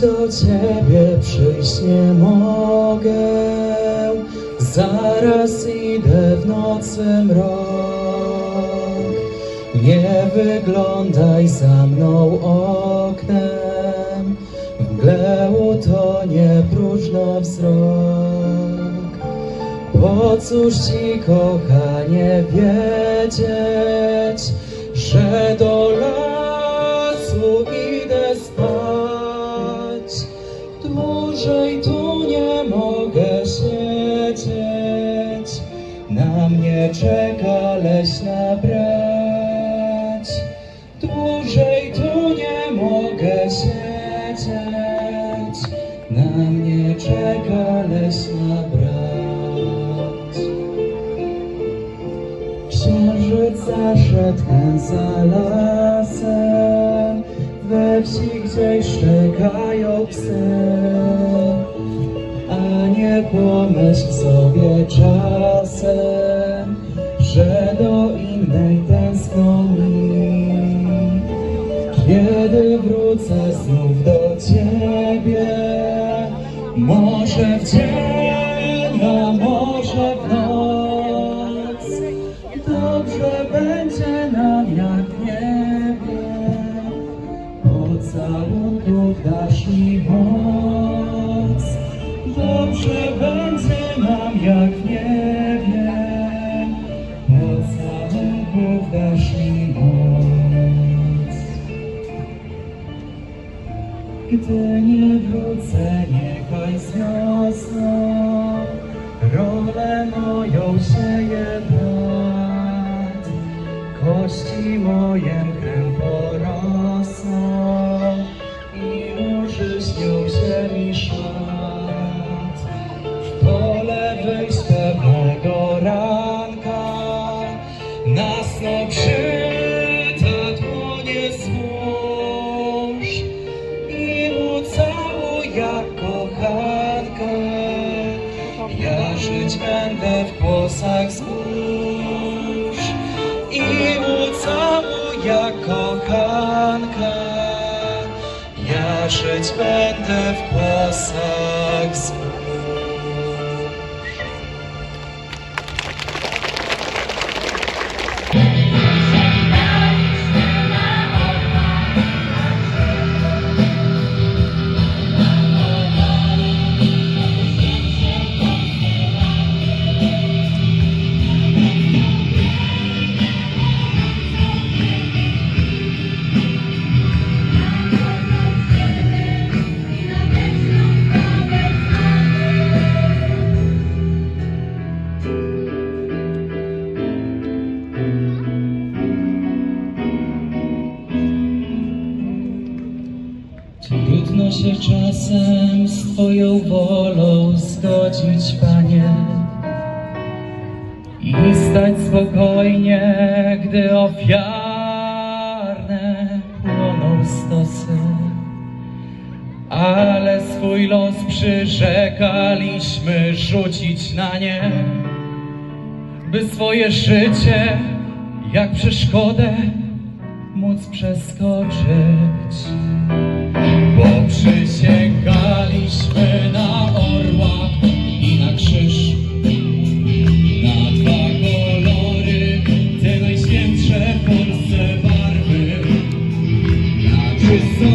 do ciebie przyjść nie mogę, zaraz idę w nocy mrok. Nie wyglądaj za mną oknem, w mgle utonie próżno wzrok. Po cóż ci, kochanie, wiedzieć, że do lasu czeka leśna brać. Dłużej tu nie mogę siedzieć, na mnie czeka leśna brać. Księżyc zaszedł ten za lasem, we wsi gdzieś szczekają psy. A nie pomyśl sobie czasem, jak w niebie. Pocałunków dasz mi moc. Gdy nie wrócę, niechaj z wiosną rolę moją sieje brat. Kości moje mchem w kłosach zbóż i ucałuj jak kochanka. Ja żyć będę w zbóż. Się czasem z Twoją wolą zgodzić, Panie. I stać spokojnie, gdy ofiarne płoną stosy. Ale swój los przyrzekaliśmy rzucić na nie, by swoje życie, jak przeszkodę, móc przeskoczyć. Bo przysięgaliśmy na orła i na krzyż, na dwa kolory, te najświętsze Polsce barwy, na czystą